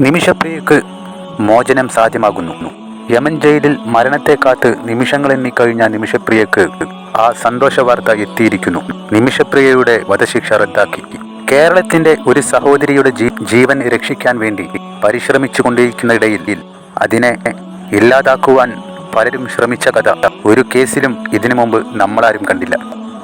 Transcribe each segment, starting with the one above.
നിമിഷപ്രിയക്ക് മോചനം സാധ്യമാകുന്നു. യമൻ ജയിലിൽ മരണത്തെ കാത്ത് നിമിഷങ്ങൾ എണ്ണിക്കഴിഞ്ഞ നിമിഷപ്രിയക്ക് ആ സന്തോഷ വാർത്ത എത്തിയിരിക്കുന്നു. നിമിഷപ്രിയയുടെ വധശിക്ഷ റദ്ദാക്കി. കേരളത്തിന്റെ ഒരു സഹോദരിയുടെ ജീവൻ രക്ഷിക്കാൻ വേണ്ടി പരിശ്രമിച്ചു കൊണ്ടിരിക്കുന്നതിടയിൽ അതിനെ ഇല്ലാതാക്കുവാൻ പലരും ശ്രമിച്ച കഥ. ഒരു കേസിലും ഇതിനു മുമ്പ് നമ്മളാരും കണ്ടില്ല.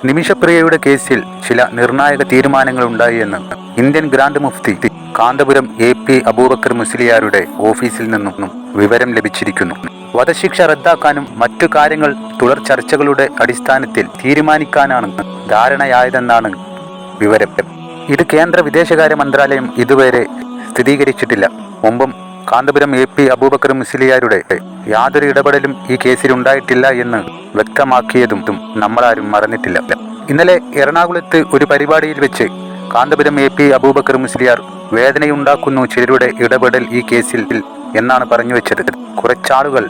നിമിഷപ്രിയയുടെ കേസിൽ ചില നിർണായക തീരുമാനങ്ങൾ ഉണ്ടായി എന്ന് ഇന്ത്യൻ ഗ്രാൻഡ് മുഫ്തി കാന്തപുരം എ പി അബൂബക്കർ മുസ്ലിയാരുടെ ഓഫീസിൽ നിന്നും വിവരം ലഭിച്ചിരിക്കുന്നു. വധശിക്ഷ റദ്ദാക്കാനും മറ്റു കാര്യങ്ങൾ തുടർ ചർച്ചകളുടെ അടിസ്ഥാനത്തിൽ തീരുമാനിക്കാനാണ് ധാരണയായതെന്നാണ് വിവരം. ഇത് കേന്ദ്ര വിദേശകാര്യ മന്ത്രാലയം ഇതുവരെ സ്ഥിരീകരിച്ചിട്ടില്ല. മുമ്പും കാന്തപുരം എ പി അബൂബക്കർ മുസ്ലിയാരുടെ യാതൊരു ഇടപെടലും ഈ കേസിൽ ഉണ്ടായിട്ടില്ല എന്ന് വ്യക്തമാക്കിയതും നമ്മളാരും മറന്നിട്ടില്ല. ഇന്നലെ എറണാകുളത്ത് ഒരു പരിപാടിയിൽ വെച്ച് കാന്തപുരം എ പി അബൂബക്കർ മുസ്ലിയാർ വേദനയുണ്ടാക്കുന്നു ചിലരുടെ ഇടപെടൽ ഈ കേസിൽ എന്നാണ് പറഞ്ഞു വെച്ചത്. കുറച്ചാളുകൾ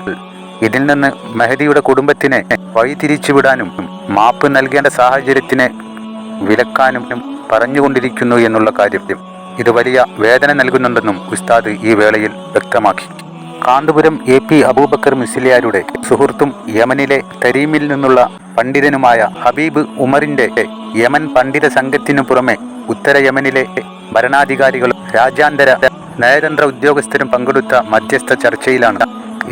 ഇതിൽ നിന്ന് മെഹദിയുടെ കുടുംബത്തിനെ വഴിതിരിച്ചുവിടാനും മാപ്പ് നൽകേണ്ട സാഹചര്യത്തിനെ വിലക്കാനും പറഞ്ഞുകൊണ്ടിരിക്കുന്നു എന്നുള്ള കാര്യം ഇത് വലിയ വേദന നൽകുന്നുണ്ടെന്നും ഉസ്താദ് ഈ വേളയിൽ വ്യക്തമാക്കി. കാന്തപുരം എ പി അബൂബക്കർ മുസ്ലിയാരുടെ സുഹൃത്തും യമനിലെ തരീമിൽ നിന്നുള്ള പണ്ഡിതനുമായ ഹബീബ് ഉമറിന്റെ യമൻ പണ്ഡിത സംഘത്തിനു പുറമെ ഉത്തര യമനിലെ ഭരണാധികാരികളും രാജ്യാന്തര നയതന്ത്ര ഉദ്യോഗസ്ഥരും പങ്കെടുത്ത മധ്യസ്ഥ ചർച്ചയിലാണ്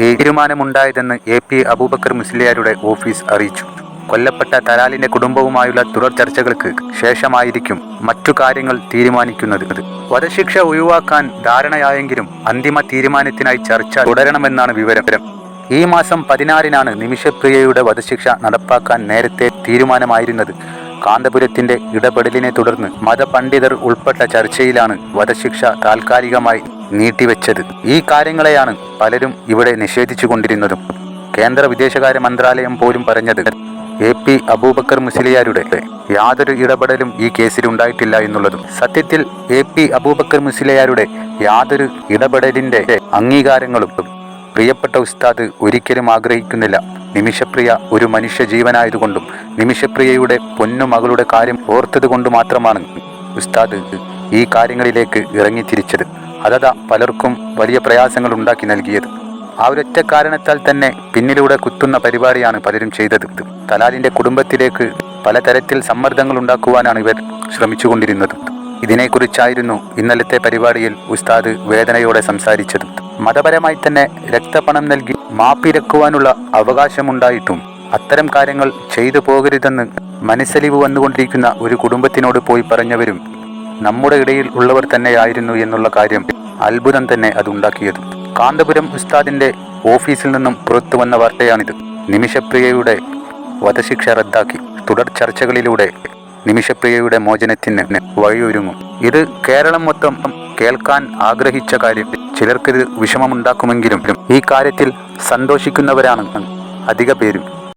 ഈ തീരുമാനമുണ്ടായതെന്ന് എ പി അബൂബക്കർ മുസ്ലിയാരുടെ ഓഫീസ് അറിയിച്ചു. കൊല്ലപ്പെട്ട തലാലിന്റെ കുടുംബവുമായുള്ള തുടർ ചർച്ചകൾക്ക് ശേഷമായിരിക്കും മറ്റു കാര്യങ്ങൾ തീരുമാനിക്കുന്നത്. വധശിക്ഷ ഒഴിവാക്കാൻ ധാരണയായെങ്കിലും അന്തിമ തീരുമാനത്തിനായി ചർച്ച തുടരണമെന്നാണ് വിവരം. ഈ മാസം പതിനാറിനാണ് നിമിഷപ്രിയയുടെ വധശിക്ഷ നടപ്പാക്കാൻ നേരത്തെ തീരുമാനമായിരുന്നത്. കാന്തപുരത്തിന്റെ ഇടപെടലിനെ തുടർന്ന് മതപണ്ഡിതർ ഉൾപ്പെട്ട ചർച്ചയിലാണ് വധശിക്ഷ താൽക്കാലികമായി നീട്ടിവെച്ചത്. ഈ കാര്യങ്ങളെയാണ് പലരും ഇവിടെ നിഷേധിച്ചു കൊണ്ടിരുന്നതും കേന്ദ്ര വിദേശകാര്യ മന്ത്രാലയം പോലും പറഞ്ഞത് എ പി അബൂബക്കർ മുസ്ലിയാരുടെ യാതൊരു ഇടപെടലും ഈ കേസിൽ ഉണ്ടായിട്ടില്ല എന്നുള്ളതും. സത്യത്തിൽ എ പി അബൂബക്കർ മുസ്ലിയാരുടെ യാതൊരു ഇടപെടലിന്റെ അംഗീകാരങ്ങളും പ്രിയപ്പെട്ട ഉസ്താദ് ഒരിക്കലും ആഗ്രഹിക്കുന്നില്ല. നിമിഷപ്രിയ ഒരു മനുഷ്യ ജീവനായതുകൊണ്ടും നിമിഷപ്രിയയുടെ പൊന്നുമകളുടെ കാര്യം കാര്യം ഓർത്തതുകൊണ്ട് മാത്രമാണ് ഉസ്താദ് ഈ കാര്യങ്ങളിലേക്ക് ഇറങ്ങിത്തിരിച്ചത് അതതാ പലർക്കും വലിയ പ്രയാസങ്ങൾ ഉണ്ടാക്കി നൽകിയത്. ആ ഒരൊറ്റ കാരണത്താൽ തന്നെ പിന്നിലൂടെ കുത്തുന്ന പരിപാടിയാണ് പലരും ചെയ്തത്. തലാലിന്റെ കുടുംബത്തിലേക്ക് പലതരത്തിൽ സമ്മർദ്ദങ്ങൾ ഉണ്ടാക്കുവാനാണ് ഇവർ ശ്രമിച്ചുകൊണ്ടിരുന്നത്. ഇതിനെക്കുറിച്ചായിരുന്നു ഇന്നലത്തെ പരിപാടിയിൽ ഉസ്താദ് വേദനയോടെ സംസാരിച്ചത്. മതപരമായി തന്നെ രക്തപണം നൽകി മാപ്പിരക്കുവാനുള്ള അവകാശമുണ്ടായിട്ടും അത്തരം കാര്യങ്ങൾ ചെയ്തു പോകരുതെന്ന് മനസ്സലിവ് വന്നുകൊണ്ടിരിക്കുന്ന ഒരു കുടുംബത്തിനോട് പോയി പറഞ്ഞവരും നമ്മുടെ ഇടയിൽ ഉള്ളവർ തന്നെയായിരുന്നു എന്നുള്ള കാര്യം അത്ഭുതം തന്നെ അതുണ്ടാക്കിയത്. കാന്തപുരം ഉസ്താദിന്റെ ഓഫീസിൽ നിന്നും പുറത്തു വന്ന വാർത്തയാണിത്. നിമിഷപ്രിയയുടെ വധശിക്ഷ റദ്ദാക്കി. തുടർ ചർച്ചകളിലൂടെ നിമിഷപ്രിയയുടെ മോചനത്തിന് വഴിയൊരുങ്ങും. ഇത് കേരളം മൊത്തം കേൾക്കാൻ ആഗ്രഹിച്ച കാര്യം. ചിലർക്കിത് വിഷമമുണ്ടാക്കുമെങ്കിലും ഈ കാര്യത്തിൽ സന്തോഷിക്കുന്നവരാണ് അധിക പേരും.